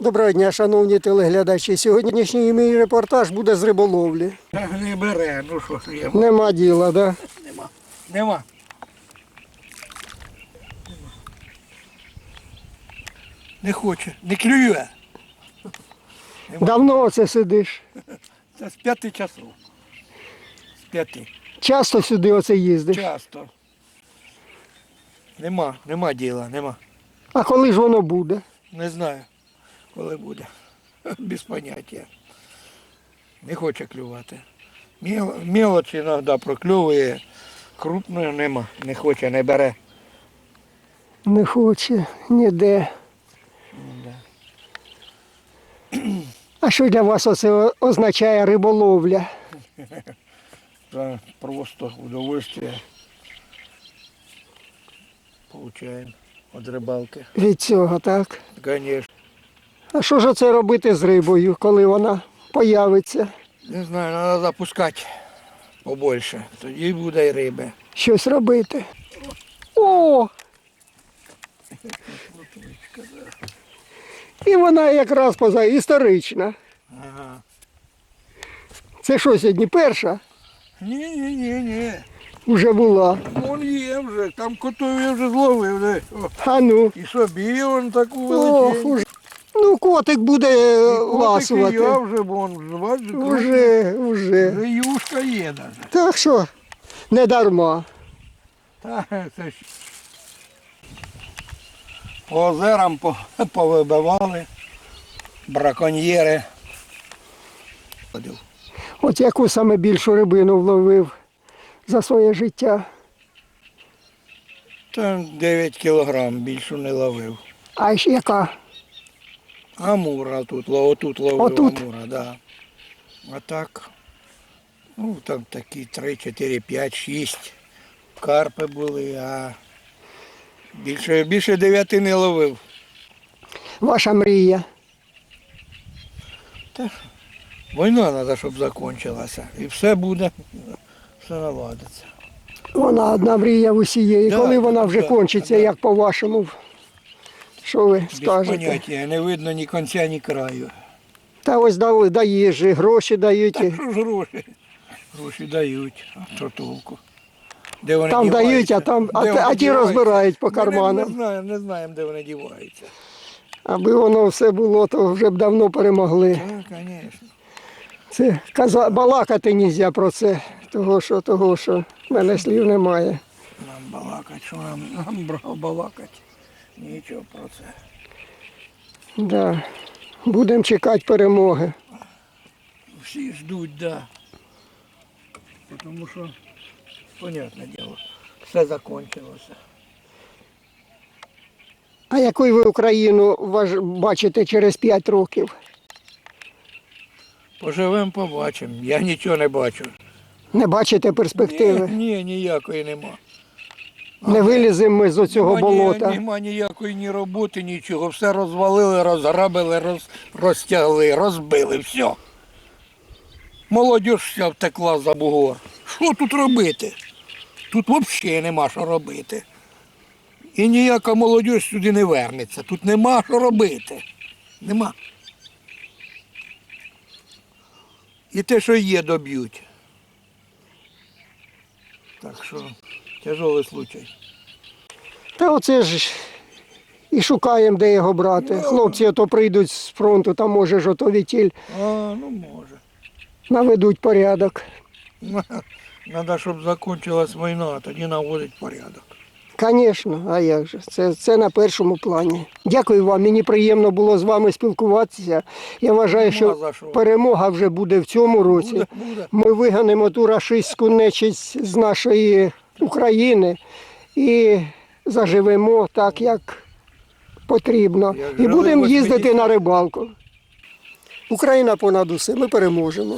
Доброго дня, шановні телеглядачі. Сьогоднішній мій репортаж буде з риболовлі. Не бере, ну що ж. Нема діла, да? Нема. Нема. Не хоче, не клює. Давно це сидиш. Це з п'яти часов. З п'яти. Часто сюди оце їздиш. Часто. Нема, нема діла, нема. А коли ж воно буде? Не знаю, коли буде. Без поняття. Не хоче клювати. Мел, мелоч іноді прокльовує, крупної нема, не хоче, не бере. Не хоче ніде. А що для вас оце означає риболовля? Це просто удовольствие получаємо від рибалки. Від цього, так? Конечно. А що ж оце робити з рибою, коли вона появиться? Не знаю, треба запускати побольше. Тоді буде і риби. Щось робити? О! І вона якраз поза історична. Ага. Це що сьогодні перша? Ні, ні, ні, ні. Вже була. Вон є вже, там котові я вже зловив. А ну. І собі вон таку уже. Ну, котик буде е, І ласувати. Я вже вон, бачиш, Уже, уже. вже юшка є навіть. Так що, не дарма. Та, це ж. По озерам по- повибивали, браконьєри. Ходив. От яку саме більшу рибину вловив за своє життя. Та 9 кілограм більше не ловив. А ще яка? Амура тут, отут ловив Отут? амура, да. А так, ну там такі 3, 4, 5, 6 карпи були, а більше, більше 9 не ловив. Ваша мрія. Та Війна треба, щоб закінчилася. І все буде, все наладиться. Вона одна мрія усієї. Да, Коли вона вже да, кончиться, да. як по-вашому? Що ви Без скажете? поняття, не видно ні кінця, ні краю. Та ось дали, даєш, же, гроші дають. Так що ж гроші? Гроші дають, а що толку? Де вони Там дають, а там, а, Де вони а ті діваються? розбирають по Ми не- Не карманам. знаємо, не знаємо, де вони діваються. Аби воно все було, то вже б давно перемогли. Так, звісно. Це каза... балакати не можна про це, того що, того що в мене слів немає. Нам балакать, що нам, нам брав балакать. Нічого про це. Да. Будемо чекати перемоги. Всі ждуть, да. Тому що, понятне діло, все закінчилося. А якою ви Україну важ... бачите через 5 років? Поживемо, побачимо. Я нічого не бачу. Не бачите перспективи? Ні, ні, ніякої нема. Не виліземо ми з оцього Нема, ні- болота. Нема ніякої ні роботи, нічого. Все розвалили, розграбили, роз, розтягли, розбили, все. Молодь вся втекла за бугор. Що тут робити? Тут взагалі нема що робити. І ніяка молодь сюди не вернеться. Тут нема що робити. Нема. І те, що є, доб'ють. Так що тяжелий случай. Та оце ж і шукаємо, де його брати. Хлопці ото прийдуть з фронту, там може ж ото вітіль А, ну може. наведуть порядок. Треба, щоб закінчилась війна, а тоді наводить порядок. Звісно, а як же? Це, це на першому плані. Дякую вам. Мені приємно було з вами спілкуватися. Я вважаю, Нема що за що. перемога вже буде в цьому році. Буде, буде. Ми виганемо ту рашистську нечисть з нашої України і заживемо так, як потрібно. І будемо 80 їздити на рибалку. Україна понад усе, ми переможемо.